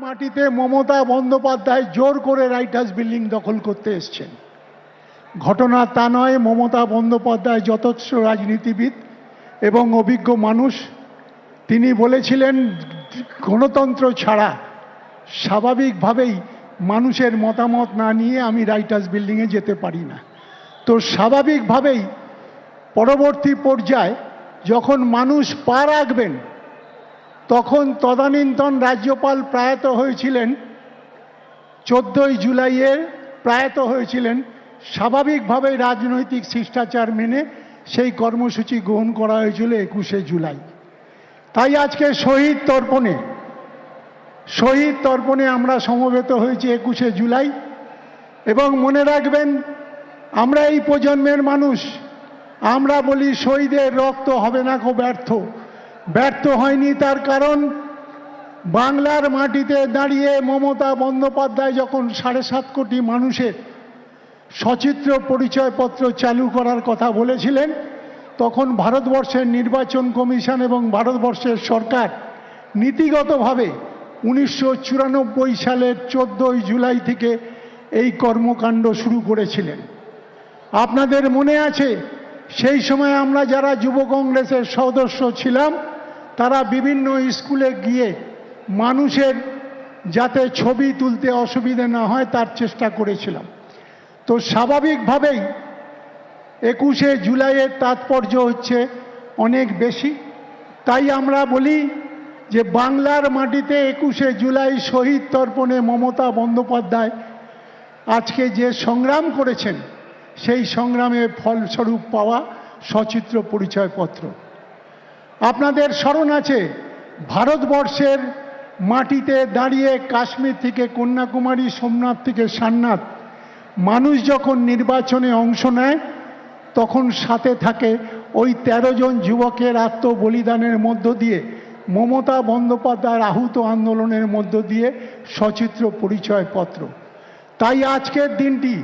মাটিতে মমতা বন্দ্যোপাধ্যায় জোর করে রাইটার্স বিল্ডিং দখল করতে এসছেন। ঘটনা তা নয়, মমতা বন্দ্যোপাধ্যায় যথেষ্ট রাজনীতিবিদ এবং অভিজ্ঞ মানুষ। তিনি বলেছিলেন, গণতন্ত্র ছাড়া স্বাভাবিকভাবেই মানুষের মতামত না নিয়ে আমি রাইটার্স বিল্ডিংয়ে যেতে পারি না। তো স্বাভাবিকভাবেই পরবর্তী পর্যায়ে যখন মানুষ পা রাখবেন তখন তদানীন্তন রাজ্যপাল প্রয়াত হয়েছিলেন, চোদ্দই জুলাইয়ের প্রয়াত হয়েছিলেন, স্বাভাবিকভাবেই রাজনৈতিক শিষ্টাচার মেনে সেই কর্মসূচি গ্রহণ করা হয়েছিল একুশে জুলাই। তাই আজকে শহীদ তর্পণে শহীদ তর্পণে আমরা সমবেত হয়েছি একুশে জুলাই এবং মনে রাখবেন, আমরা এই প্রজন্মের মানুষ, আমরা বলি শহীদের রক্ত হবে না কো ব্যর্থ। ব্যর্থ হয়নি তার কারণ, বাংলার মাটিতে দাঁড়িয়ে মমতা বন্দ্যোপাধ্যায় যখন সাড়ে সাত কোটি মানুষের সচিত্র পরিচয়পত্র চালু করার কথা বলেছিলেন, তখন ভারতবর্ষের নির্বাচন কমিশন এবং ভারতবর্ষের সরকার নীতিগতভাবে উনিশশো চুরানব্বই সালের চোদ্দোই জুলাই থেকে এই কর্মকাণ্ড শুরু করেছিলেন। আপনাদের মনে আছে, সেই সময় আমরা যারা যুব কংগ্রেসের সদস্য ছিলাম তারা বিভিন্ন স্কুলে গিয়ে মানুষের যাতে ছবি তুলতে অসুবিধে না হয়, তার চেষ্টা করেছিলাম। তো স্বাভাবিকভাবেই একুশে জুলাইয়ের তাৎপর্য হচ্ছে অনেক বেশি। তাই আমরা বলি যে বাংলার মাটিতে একুশে জুলাই শহীদ তর্পণে মমতা বন্দ্যোপাধ্যায় আজকে যে সংগ্রাম করেছেন, সেই সংগ্রামে ফলস্বরূপ পাওয়া সচিত্র পরিচয়পত্র। আপনাদের স্মরণ আছে, ভারতবর্ষের মাটিতে দাঁড়িয়ে কাশ্মীর থেকে কন্যাকুমারী, সোমনাথ থেকে সান্নাথ মানুষ যখন নির্বাচনে অংশ নেয়, তখন সাথে থাকে ওই তেরো জন যুবকের আত্মবলিদানের মধ্য দিয়ে, মমতা বন্দ্যোপাধ্যায়ের আহুত আন্দোলনের মধ্য দিয়ে সচিত্র পরিচয়পত্র। তাই আজকের দিনটি